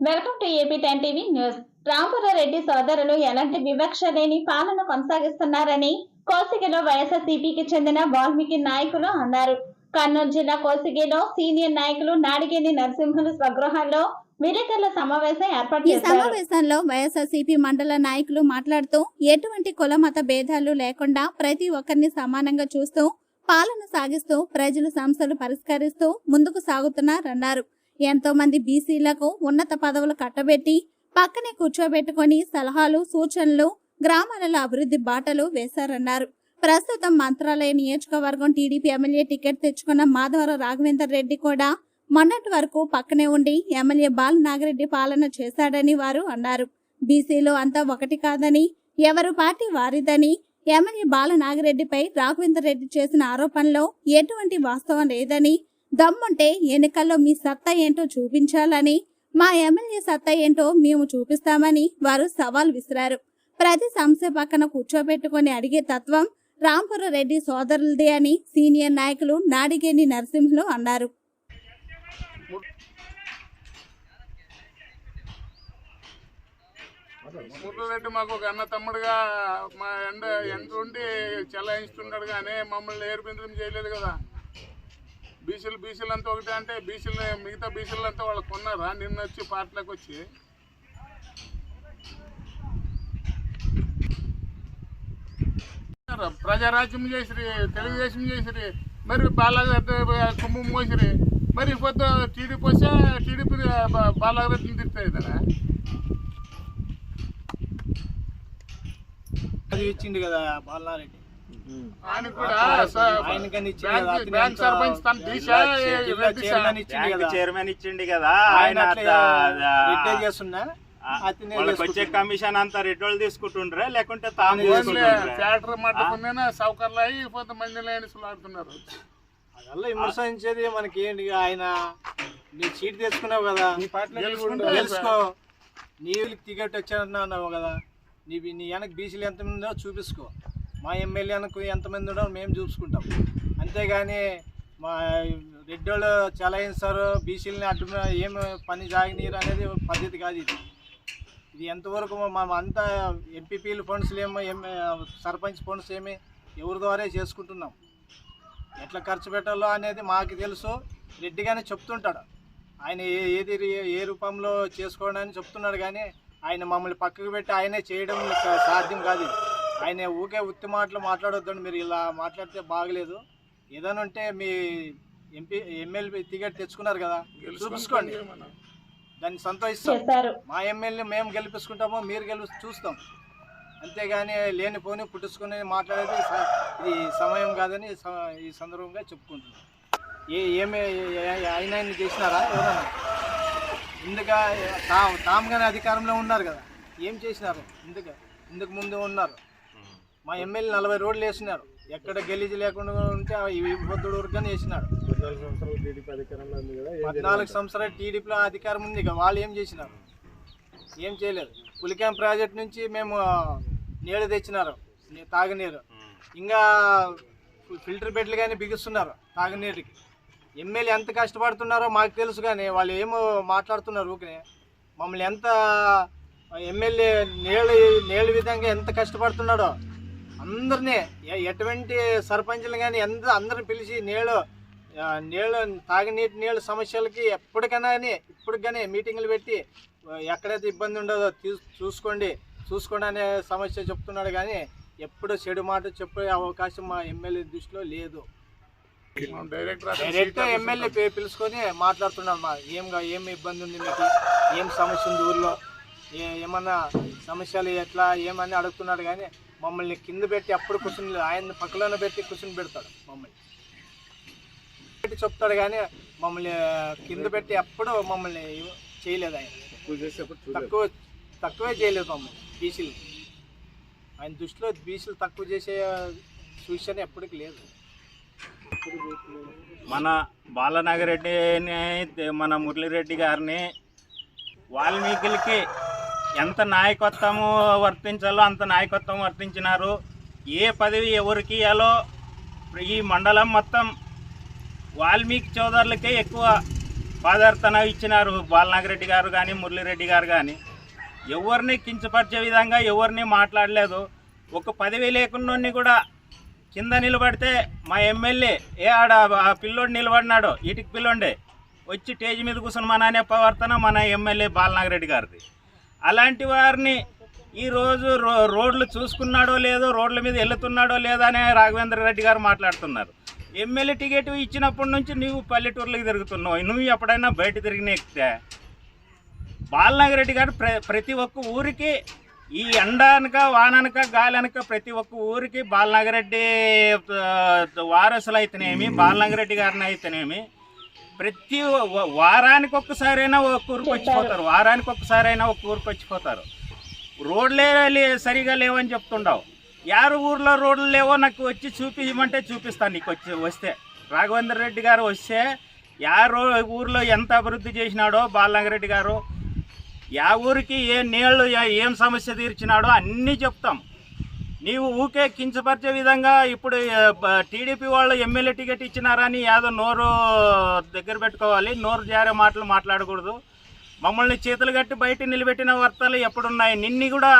Welcome to AP ten TV news. Rampurareddy సోదరులు ఎలాంటి వివక్ష లేని పాలన కొనసాగిస్తున్నారని కోసిగిలో వైఎస్ఆర్సీపీకి చెందిన వాల్మీకి నాయకులు అన్నారు. కర్నూలు జిల్లా కోసిగిలో సీనియర్ నాయకులు నాడిగేని నరసింహులు స్వగృహాల్లో విలేకరుల సమావేశం ఏర్పాటు ఈ సమావేశంలో వైఎస్ఆర్సీపీ మండల నాయకులు మాట్లాడుతూ ఎటువంటి కుల మత భేదాలు లేకుండా ప్రతి ఒక్కరిని సమానంగా చూస్తూ పాలన సాగిస్తూ ప్రజలు సమస్యలు పరిష్కరిస్తూ ముందుకు సాగుతున్నారన్నారు. ఎంతో మంది బీసీలకు ఉన్నత పదవులు కట్టబెట్టి పక్కనే కూర్చోబెట్టుకొని సలహాలు సూచనలు గ్రామాలలో అభివృద్ధి బాటలు వేశారన్నారు. ప్రస్తుతం మంత్రాలయ నియోజకవర్గం టీడీపీ ఎమ్మెల్యే టికెట్ తెచ్చుకున్న మాధవరావు రాఘవేందర్ రెడ్డి కూడా మొన్నటి వరకు పక్కనే ఉండి ఎమ్మెల్యే బాల నాగిరెడ్డి పాలన చేశాడని వారు అన్నారు. బీసీలు అంతా ఒకటి కాదని ఎవరు పార్టీ వారిదని ఎమ్మెల్యే బాల నాగిరెడ్డిపై రాఘవేందర్ రెడ్డి చేసిన ఆరోపణలో ఎటువంటి వాస్తవం లేదని దమ్ముంటే ఎన్నికల్లో మీ సత్తా ఏంటో చూపించాలని మా ఎమ్మెల్యే సత్తా ఏంటో మేము చూపిస్తామని వారు సవాల్ విసిరారు. ప్రతి సమస్య పక్కన కూర్చోబెట్టుకొని అడిగే తత్వం రాంపుర రెడ్డి సోదరులదే అని సీనియర్ నాయకులు నాడిగేని నరసింహులు అన్నారు. ముర్రెడ్డి మాకు ఒక అన్న తమ్ముడుగా మా ఎండ ఎంత ఉండి చెలాయిస్తుంటాడు కానీ మమ్మల్ని ఏర్పించడం చేయలేదు కదా. బీసీలు బీసీలు అంతా ఒకటే అంటే బీసీలు మిగతా బీసీలు అంతా వాళ్ళు కొన్నారా నిన్న వచ్చి పార్టీలోకి వచ్చి? ప్రజారాజ్యం చేసిరి తెలుగుదేశం చేసిరి మరి బాలాజీ కుంభం మోసిరి మరి పొద్దు టీడీపీ వస్తే టీడీపీ బాలారెడ్డిని తిరుగుతాయి కదా అది ఇచ్చిండు కదా బాలారెడ్డి ఆయన కూడా బ్యాంక్ ఎంత సర్పంచ్ తన దిశ చైర్మన్. ఇచ్చిండు కదా. ఆయన చేస్తున్నా వాళ్ళకి వచ్చే. కమిషన్ అంతా రెడ్డోళ్ళు తీసుకుంటుండ్రా లేకుంటే తాము ఓన్లీ ఓన్లీ తీసుకుంటుండ్రా ఫ్యాక్టరీ మట్టుకునే సౌకర్యాలు అయ్యి కొంతమంది లేని ఆడుతున్నారు. అదల్లా విమర్శించేది మనకి ఏంటి ఆయన నీ చీట్ తెచ్చుకున్నావు కదా తెలుసుకో నీళ్ళకి టికెట్ వచ్చానన్నావు కదా నీ నీ వెనక బీసీలు ఎంతమంది ఉందో చూపించుకో. మా ఎమ్మెల్యే ఎంతమంది ఉండో మేము చూసుకుంటాం. అంతేగాని మా రెడ్డోళ్ళు చలాయిస్తారు బీసీలని అడ్డు ఏం పని జాగనీరు అనేది పద్ధతి కాదు ఇది. ఇది ఎంతవరకు మా అంతా ఎంపీపీలు ఫండ్స్ ఏమో ఏం సర్పంచ్ ఫండ్స్ ఏమి ఎవరి ద్వారా చేసుకుంటున్నాం. ఎట్లా ఖర్చు పెట్టాలో అనేది మాకు తెలుసు. రెడ్డిగానే చెప్తుంటాడు. ఆయన ఏ- ఏది రి- ఏ రూపంలో చేసుకోవడానికి చెప్తున్నాడు కానీ ఆయన మమ్మల్ని పక్కకు పెట్టి ఆయనే చేయడం సాధ్యం కాదు ఆయన ఊకే ఉత్తి మాటలు మాట్లాడొద్దండి. మీరు ఇలా మాట్లాడితే బాగలేదు. ఏదైనా ఉంటే మీ ఎంపీ ఎమ్మెల్యే టికెట్ తెచ్చుకున్నారు కదా చూపించుకోండి. దాన్ని సంతోషిస్తాం. మా ఎమ్మెల్యే మేము గెలిపించుకుంటామో మీరు గెలిపి చూస్తాం. అంతేగాని లేనిపోని పుట్టించుకుని మాట్లాడేది ఇది సమయం కాదని స- ఈ సందర్భంగా చెప్పుకుంటున్నాం. ఏ ఏమి ఆయన ఆయన చేసినారా ఎవరన్నా? ఇందుక తా తాముగానే అధికారంలో ఉన్నారు కదా. ఏం చేసినారు? ఇందుక ఇందుకు ముందు ఉన్నారు. మా ఎమ్మెల్యే నలభై రోడ్లు వేసినారు. ఎక్కడ గెలిచి లేకుండా ఉంటే ఈ పొద్దుడు వరకు వేసినాడు. పద్నాలుగు సంవత్సరాలు టీడీపీలో అధికారం ఉంది ఇక వాళ్ళు ఏం చేసినారు? ఏం చేయలేదు. పులికాం ప్రాజెక్ట్ నుంచి మేము నీళ్ళు తెచ్చినారు. తాగునీరు. ఇంకా ఫిల్టర్ బెడ్లు కానీ బిగిస్తున్నారు తాగునీరుకి ఎమ్మెల్యే ఎంత కష్టపడుతున్నారో మాకు తెలుసు కానీ వాళ్ళు ఏమో మాట్లాడుతున్నారు ఊరికే. మమ్మల్ని ఎంత ఎమ్మెల్యే నీళ్ళు నీళ్ళ విధంగా ఎంత కష్టపడుతున్నాడో అందరినీ ఎటువంటి సర్పంచులు కానీ ఎంత అందరిని పిలిచి నీళ్ళు నీళ్ళు తాగునీటి నీళ్ళ సమస్యలకి ఎప్పటికైనా కానీ ఇప్పుడు కానీ మీటింగ్లు పెట్టి ఎక్కడైతే ఇబ్బంది ఉండదో చూసుకోండి చూసుకోండి. అనే సమస్య చెప్తున్నాడు కానీ ఎప్పుడు చెడు మాట చెప్పే అవకాశం మా ఎమ్మెల్యే దృష్టిలో లేదు. డైరెక్ట్ ఎమ్మెల్యే పిలుచుకొని మాట్లాడుతున్నాడు మా. ఏం ఏం ఇబ్బంది ఉంది మీకు? ఏం సమస్య ఉంది ఊర్లో? ఏమన్నా సమస్యలు ఎట్లా? ఏమని అడుగుతున్నాడు కానీ మమ్మల్ని కింద పెట్టి అప్పుడు కూర్చుని ఆయన పక్కలోనే పెట్టి కూర్చుని పెడతాడు మమ్మల్ని. పెట్టి చెప్తాడు కానీ మమ్మల్ని కింద పెట్టి అప్పుడు మమ్మల్ని చేయలేదు ఆయన. తక్కువ తక్కువే చేయలేదు మమ్మల్ని బీసీలు. ఆయన దృష్టిలో బీసీలు తక్కువ చేసే సూచన ఎప్పటికి లేదు. మన బాలనాగిరెడ్డిని మన మురళిరెడ్డి గారిని వాల్మీకులకి ఎంత నాయకత్వము వర్తించాలో అంత నాయకత్వం వర్తించినారు. ఏ పదవి ఎవరికి ఇవ్వాలో ఈ మండలం మొత్తం వాల్మీకి చోదరులకే ఎక్కువ పాదార్థన ఇచ్చినారు బాలనాగిరెడ్డి గారు కానీ మురళిరెడ్డి గారు కానీ ఎవరిని కించపరిచే విధంగా ఎవరిని మాట్లాడలేదు. ఒక పదవి లేకుండా కూడా కింద నిలబడితే మా ఎమ్మెల్యే ఏ ఆడ ఆ పిల్లోడు నిలబడినాడో ఇటుకి పిల్లోండే వచ్చి స్టేజ్ మీద కూర్చుని మన అనే ప్రవర్తన మన ఎమ్మెల్యే బాలనాగిరెడ్డి గారిది. అలాంటి వారిని ఈరోజు రో రోడ్లు చూసుకున్నాడో లేదో రోడ్ల మీద వెళ్తున్నాడో లేదో అనే రాఘవేంద్ర రెడ్డి గారు మాట్లాడుతున్నారు. ఎమ్మెల్యే టికెట్ ఇచ్చినప్పటి నుంచి నువ్వు పల్లెటూర్లకు తిరుగుతున్నావు. నువ్వు ఎప్పుడైనా బయట తిరిగిన ఎక్కితే బాలనాగిరెడ్డి గారు ప్ర ప్రతి ఒక్క ఊరికి ఈ ఎండ అనక వాన అనక గాలి అనక ప్రతి ఒక్క ఊరికి బాలనాగిరెడ్డి వారసులు అయితేనేమి బాలనాగిరెడ్డి గారిని అయితేనేమి ప్రతి వారానికి ఒక్కసారైనా ఒక ఊరికి వచ్చిపోతారు. వారానికి ఒక్కసారైనా ఒక ఊరికి వచ్చిపోతారు. రోడ్లే లే- సరిగా లేవని చెప్తుండవు. యారు ఊర్లో రోడ్లు లేవో నాకు వచ్చి చూపించమంటే చూపిస్తాను నీకు వచ్చి వస్తే. రాఘవేంద్ర రెడ్డి గారు వస్తే యారో ఊర్లో ఎంత అభివృద్ధి చేసినాడో బాలనాగిరెడ్డి గారు యా ఊరికి ఏ నీళ్ళు ఏం సమస్య తీర్చినాడో అన్నీ చెప్తాం. నీవు ఊకే కించపరిచే విధంగా ఇప్పుడు టీడీపీ వాళ్ళు ఎమ్మెల్యే టికెట్ ఇచ్చినారని ఏదో నోరు దగ్గర పెట్టుకోవాలి నోరు జారే మాటలు మాట్లాడకూడదు. మమ్మల్ని చేతులు కట్టి బయట నిలబెట్టిన వార్తలు ఎప్పుడున్నాయి? నిన్ని కూడా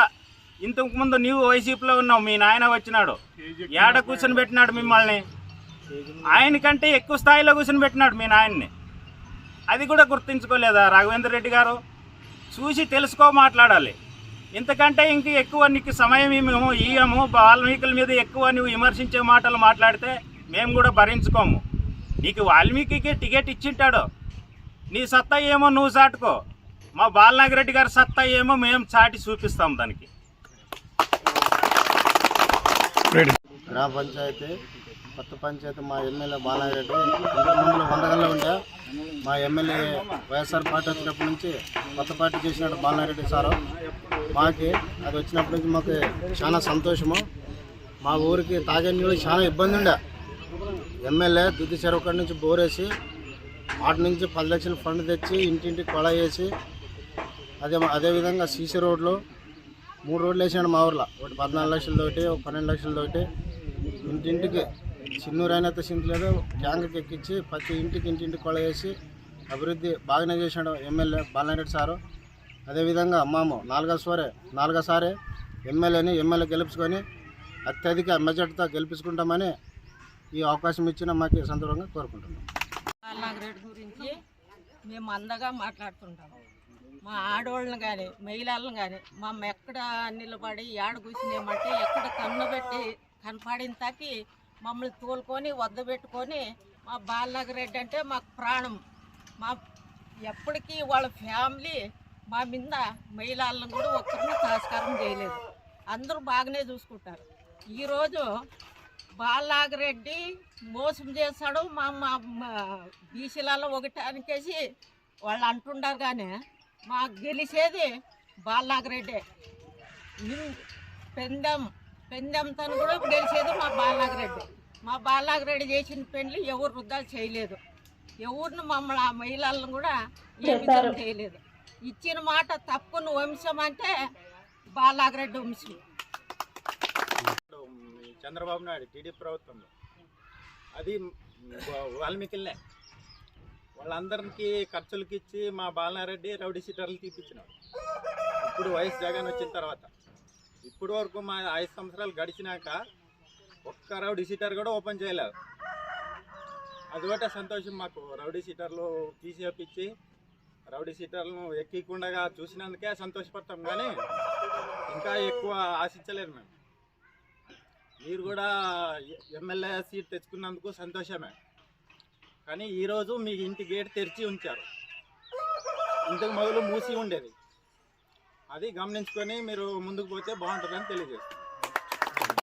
ఇంతకుముందు నీవు వైసీపీలో ఉన్నావు మీ నాయన వచ్చినాడు. ఏడ కూర్చొని పెట్టినాడు మిమ్మల్ని? ఆయనకంటే ఎక్కువ స్థాయిలో కూర్చొని పెట్టినాడు మీ నాయన్ని. అది కూడా గుర్తించుకోలేదా రాఘవేంద్ర రెడ్డి గారు? చూసి తెలుసుకో మాట్లాడాలి. ఇంతకంటే ఇంక ఎక్కువ నీకు సమయం మేము ఇయ్యము వాల్మీకుల మీద ఎక్కువ నువ్వు విమర్శించే మాటలు మాట్లాడితే మేము కూడా భరించుకోము. నీకు వాల్మీకి టికెట్ ఇచ్చింటాడు. నీ సత్తా ఏమో నువ్వు చాటుకో. మా బాలనాగిరెడ్డి గారి సత్తా ఏమో మేము చాటి చూపిస్తాం దానికి. గ్రామ పంచాయతీ కొత్త పంచాయతీ మా ఎమ్మెల్యే బాలారెడ్డి. ఇంతకుముందు వందగల్లో ఉండే మా ఎమ్మెల్యే వైఎస్ఆర్ పార్టీ వచ్చినప్పటి నుంచి కొత్త పార్టీ చేసినట్టు బాలారెడ్డి సారు. మాకి అది వచ్చినప్పటి నుంచి మాకు చాలా సంతోషము. మా ఊరికి తాగే నీళ్ళు చాలా ఇబ్బంది ఉండే. ఎమ్మెల్యే దుద్ది చెరువు కాడ నుంచి బోరేసి వాటి నుంచి పది లక్షల ఫండ్ తెచ్చి ఇంటింటికి కొళ వేసి అదే అదేవిధంగా సీసీ రోడ్లు మూడు రోడ్లు వేసాడు మా ఊర్లో. ఒకటి పద్నాలుగు లక్షలతోటి ఒక పన్నెండు లక్షలతోటి ఇంటింటికి చిన్నూరు అయినంత గ్యాంగ్కి ఎక్కించి ప్రతి ఇంటికి ఇంటింటి కొల వేసి అభివృద్ధి బాగానే చేశాడు ఎమ్మెల్యే బాలనారెడ్డి సారు. అదేవిధంగా అమ్మాము నాలుగోసారి నాలుగోసారి ఎమ్మెల్యేని ఎమ్మెల్యే గెలుపుకొని అత్యధిక మెజార్టీతో గెలిపించుకుంటామని ఈ అవకాశం ఇచ్చిన మాకు సందర్భంగా కోరుకుంటున్నాం. గురించి మేము అందగా మాట్లాడుతుంటాం. మా ఆడవాళ్ళని కానీ మహిళలను కానీ మా ఎక్కడ నిలబడి ఏడ కూర్చునేమంటే ఎక్కడ కన్ను పెట్టి కనపడిన తాకి మమ్మల్ని తోలుకొని వద్ద పెట్టుకొని మా బాలనాగిరెడ్డి అంటే మాకు ప్రాణం. మా ఎప్పటికీ వాళ్ళ ఫ్యామిలీ మా మీద మహిళలను కూడా ఒక్కరిని సంస్కారం చేయలేదు. అందరూ బాగానే చూసుకుంటారు. ఈరోజు బాలనాగరెడ్డి మోసం చేశాడు మా మా మా బీసీలలో ఒకటానికేసి వాళ్ళు అంటుండారు కానీ మా గెలిచేది బాలనాగిరెడ్డే ఇన్- పెందెంతో కూడా గెలిచేది మా బాలనాగిరెడ్డి. మా బాలనాగిరెడ్డి చేసిన పెళ్ళి ఎవరు వృద్ధాలు చేయలేదు. ఎవరిని మమ్మల్ని ఆ మహిళలను కూడా ఏ విధంగా చేయలేదు. ఇచ్చిన మాట తప్పును వంశం అంటే బాలనాగిరెడ్డి వంశం. చంద్రబాబు నాయుడు టీడీపీ ప్రభుత్వంలో అది వా- వాల్మీకిలనే వాళ్ళందరికీ ఖర్చులకి ఇచ్చి మా బాలనారెడ్డి రౌడీ సీటర్లు తీపిచ్చినాడు. ఇప్పుడు వైఎస్ జగన్ వచ్చిన తర్వాత. ఇప్పటి వరకు మా ఐదు సంవత్సరాలు గడిచినాక ఒక్క రౌడీ సీటర్ కూడా ఓపెన్ చేయలేదు. అది ఒకటే సంతోషం మాకు. రౌడీ సీటర్లు తీసేపించి రౌడీ సీటర్లను ఎక్కకుండా చూసినందుకే సంతోషపడతాం కానీ ఇంకా ఎక్కువ ఆశించలేదు మేము. మీరు కూడా ఎమ్మెల్యే సీట్ తెచ్చుకున్నందుకు సంతోషమే. కానీ ఈరోజు మీ ఇంటి గేట్ తెరిచి ఉంచారు. ఇంతకు మొదలు మూసి ఉండేది. అది గమనించుకొని మీరు ముందుకు పోతే బాగుంటుందని తెలియజేస్తాను